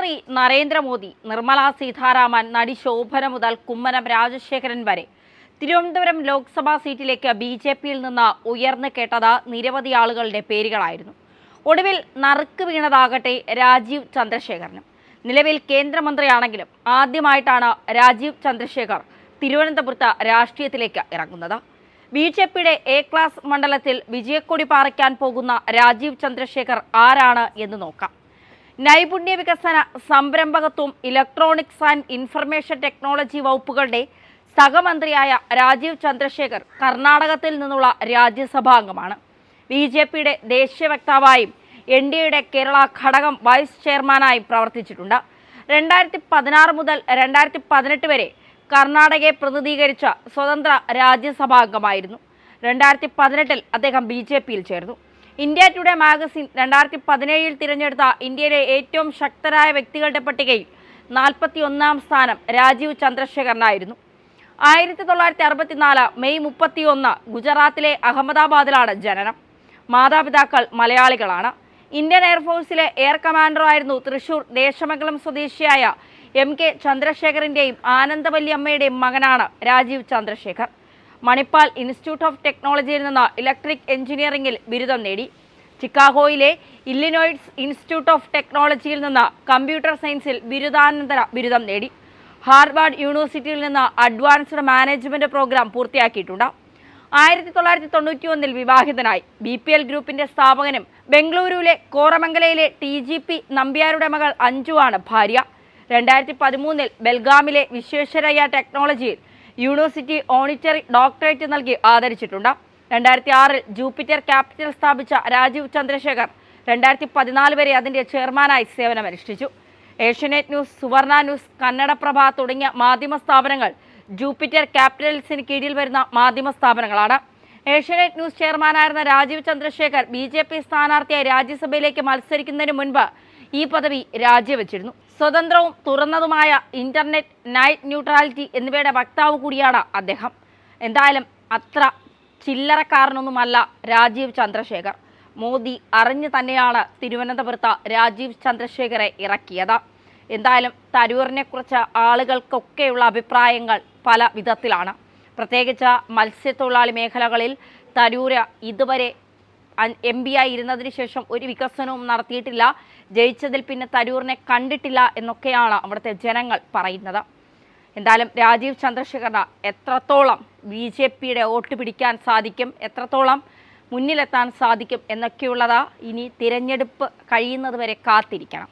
പ്രധാനമന്ത്രി നരേന്ദ്രമോദി നിർമ്മല സീതാരാമൻ നടി ശോഭന മുതൽ കുമ്മനം രാജശേഖരൻ വരെ. തിരുവനന്തപുരം ലോക്സഭാ സീറ്റിലേക്ക് ബി ജെ പിയിൽ നിന്ന് ഉയർന്നു കേട്ടത് നിരവധി ആളുകളുടെ പേരുകളായിരുന്നു. ഒടുവിൽ നറുക്ക് വീണതാകട്ടെ രാജീവ് ചന്ദ്രശേഖരനും. നിലവിൽ കേന്ദ്രമന്ത്രിയാണെങ്കിലും ആദ്യമായിട്ടാണ് രാജീവ് ചന്ദ്രശേഖർ തിരുവനന്തപുരത്ത് രാഷ്ട്രീയത്തിലേക്ക് ഇറങ്ങുന്നത്. ബി ജെ പിയുടെ എ ക്ലാസ് മണ്ഡലത്തിൽ വിജയക്കൊടി പാറിക്കാൻ പോകുന്ന രാജീവ് ചന്ദ്രശേഖർ ആരാണ് എന്ന് നോക്കാം. നൈപുണ്യ വികസന സംരംഭകത്വം ഇലക്ട്രോണിക്സ് ആൻഡ് ഇൻഫർമേഷൻ ടെക്നോളജി വകുപ്പുകളുടെ സഹമന്ത്രിയായ രാജീവ് ചന്ദ്രശേഖർ കർണാടകത്തിൽ നിന്നുള്ള രാജ്യസഭാംഗമാണ്. ബി ജെ പിയുടെ ദേശീയ വക്താവായും എൻ ഡി എയുടെ കേരള ഘടകം വൈസ് ചെയർമാനായും പ്രവർത്തിച്ചിട്ടുണ്ട്. രണ്ടായിരത്തി പതിനാറ് മുതൽ രണ്ടായിരത്തി പതിനെട്ട് വരെ കർണാടകയെ പ്രതിനിധീകരിച്ച സ്വതന്ത്ര രാജ്യസഭാംഗമായിരുന്നു. രണ്ടായിരത്തി പതിനെട്ടിൽ അദ്ദേഹം ബി ജെ പിയിൽ ചേർന്നു. ഇന്ത്യ ടുഡേ മാഗസിൻ രണ്ടായിരത്തി പതിനേഴിൽ തിരഞ്ഞെടുത്ത ഇന്ത്യയിലെ ഏറ്റവും ശക്തരായ വ്യക്തികളുടെ പട്ടികയിൽ നാൽപ്പത്തി ഒന്നാം സ്ഥാനം രാജീവ് ചന്ദ്രശേഖരനായിരുന്നു. ആയിരത്തി തൊള്ളായിരത്തി അറുപത്തിനാല് മെയ് മുപ്പത്തിയൊന്ന് ഗുജറാത്തിലെ അഹമ്മദാബാദിലാണ് ജനനം. മാതാപിതാക്കൾ മലയാളികളാണ്. ഇന്ത്യൻ എയർഫോഴ്സിലെ എയർ കമാൻഡറായിരുന്നു തൃശൂർ ദേശമംഗലം സ്വദേശിയായ എം കെ ചന്ദ്രശേഖറിന്റെയും ആനന്ദവല്ലി അമ്മയുടെയും മകനാണ് രാജീവ് ചന്ദ്രശേഖർ. മണിപ്പാൽ ഇൻസ്റ്റിറ്റ്യൂട്ട് ഓഫ് ടെക്നോളജിയിൽ നിന്ന് ഇലക്ട്രിക് എഞ്ചിനീയറിംഗിൽ ബിരുദം നേടി. ചിക്കാഗോയിലെ ഇല്ലിനോയിഡ്സ് ഇൻസ്റ്റിറ്റ്യൂട്ട് ഓഫ് ടെക്നോളജിയിൽ നിന്ന് കമ്പ്യൂട്ടർ സയൻസിൽ ബിരുദാനന്തര ബിരുദം നേടി. ഹാർവാർഡ് യൂണിവേഴ്സിറ്റിയിൽ നിന്ന് അഡ്വാൻസ്ഡ് മാനേജ്മെന്റ് പ്രോഗ്രാം പൂർത്തിയാക്കിയിട്ടുണ്ട്. ആയിരത്തി തൊള്ളായിരത്തി തൊണ്ണൂറ്റി ഒന്നിൽ വിവാഹിതനായി. ബി പി എൽ ഗ്രൂപ്പിന്റെ സ്ഥാപകനും ബംഗളൂരുവിലെ കോറമംഗലയിലെ ടി ജി പി നമ്പ്യാരുടെ മകൾ അഞ്ജുവാണ് ഭാര്യ. രണ്ടായിരത്തി പതിമൂന്നിൽ ബെൽഗാമിലെ വിശ്വേശ്വരയ്യ ടെക്നോളജിയിൽ യൂണിവേഴ്സിറ്റി ഓണിറ്ററി ഡോക്ടറേറ്റ് നൽകി ആദരിച്ചിട്ടുണ്ട്. രണ്ടായിരത്തി ആറിൽ ജൂപ്പിറ്റർ ക്യാപിറ്റൽ സ്ഥാപിച്ച രാജീവ് ചന്ദ്രശേഖർ രണ്ടായിരത്തി പതിനാല് വരെ അതിന്റെ ചെയർമാനായി സേവനമനുഷ്ഠിച്ചു. ഏഷ്യനെറ്റ് ന്യൂസ് സുവർണ ന്യൂസ് കന്നഡപ്രഭ തുടങ്ങിയ മാധ്യമ സ്ഥാപനങ്ങൾ ജൂപ്പിറ്റർ ക്യാപിറ്റൽസിന് കീഴിൽ വരുന്ന മാധ്യമ സ്ഥാപനങ്ങളാണ്. Asianet news ചെയർമാനായിരുന്ന Rajeev Chandrasekhar B J P സ്ഥാനാർത്ഥിയായി രാജ്യസഭയിലേക്ക് മത്സരിക്കുന്നതിന് മുൻപ് ഈ പദവി രാജിവെച്ചിരുന്നു. സ്വതന്ത്രവും തുറന്നതുമായ ഇന്റർനെറ്റ് നൈറ്റ് ന്യൂട്രാലിറ്റി എന്നിവയുടെ വക്താവ് കൂടിയാണ് അദ്ദേഹം. എന്തായാലും അത്ര ചില്ലറക്കാരനൊന്നുമല്ല രാജീവ് ചന്ദ്രശേഖർ. മോദി അറിഞ്ഞു തന്നെയാണ് തിരുവനന്തപുരത്ത് രാജീവ് ചന്ദ്രശേഖരെ ഇറക്കിയത്. എന്തായാലും തരൂറിനെക്കുറിച്ച് ആളുകൾക്കൊക്കെയുള്ള അഭിപ്രായങ്ങൾ പല വിധത്തിലാണ്. പ്രത്യേകിച്ച് മത്സ്യത്തൊഴിലാളി മേഖലകളിൽ തരൂര് ഇതുവരെ എം പി ആയി ഇരുന്നതിന് ശേഷം ഒരു വികസനവും നടത്തിയിട്ടില്ല. ജയിച്ചതിൽ പിന്നെ തരൂറിനെ കണ്ടിട്ടില്ല എന്നൊക്കെയാണ് അവിടുത്തെ ജനങ്ങൾ പറയുന്നത്. എന്തായാലും രാജീവ് ചന്ദ്രശേഖറിന് എത്രത്തോളം ബി ജെ പിയുടെ വോട്ട് പിടിക്കാൻ സാധിക്കും എത്രത്തോളം മുന്നിലെത്താൻ സാധിക്കും എന്നൊക്കെയുള്ളത് ഇനി തിരഞ്ഞെടുപ്പ് കഴിയുന്നത് വരെ കാത്തിരിക്കണം.